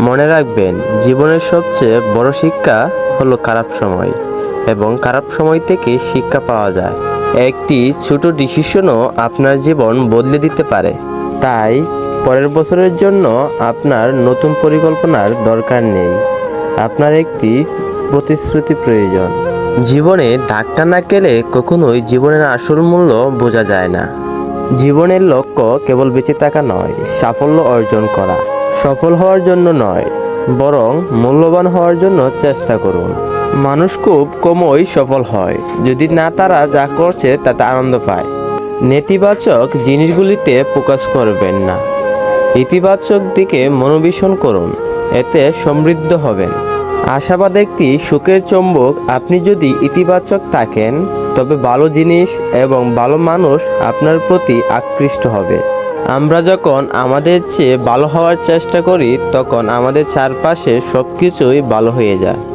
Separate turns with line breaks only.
মনে রাখবেন, জীবনের সবচেয়ে বড় শিক্ষা হলো খারাপ সময় এবং খারাপ সময় থেকে শিক্ষা পাওয়া যায়। একটি ছোট ডিসিশনও আপনার জীবন বদলে দিতে পারে। তাই, পরের বছরের জন্য আপনার নতুন পরিকল্পনার দরকার নেই। আপনার একটি প্রতিশ্রুতি প্রয়োজন। জীবনে ধাক্কা না গেলে কখনোই জীবনের আসল মূল্য বোঝা যায় না। জীবনের লক্ষ্য কেবল বেঁচে থাকা নয়, সাফল্য অর্জন করা। সফল হওয়ার জন্য নয়, বরং মূল্যবান হওয়ার জন্য চেষ্টা করুন। মানুষ খুব কমই সফল হয়, যদি না তারা যা করছে তাতে আনন্দ পায়। নেতিবাচক জিনিসগুলিতে ফোকাস করবেন না। ইতিবাচক দিকে মনোবেশন করুন, এতে সমৃদ্ধ হবেন। আশাবাদ একটি সুখের চম্বক, আপনি যদি ইতিবাচক থাকেন তবে ভালো জিনিস এবং ভালো মানুষ আপনার প্রতি আকৃষ্ট হবে। আমরা যখন আমাদের চেয়ে ভালো হওয়ার চেষ্টা করি, তখন আমাদের চারপাশে সব কিছুই ভালো হয়ে যায়।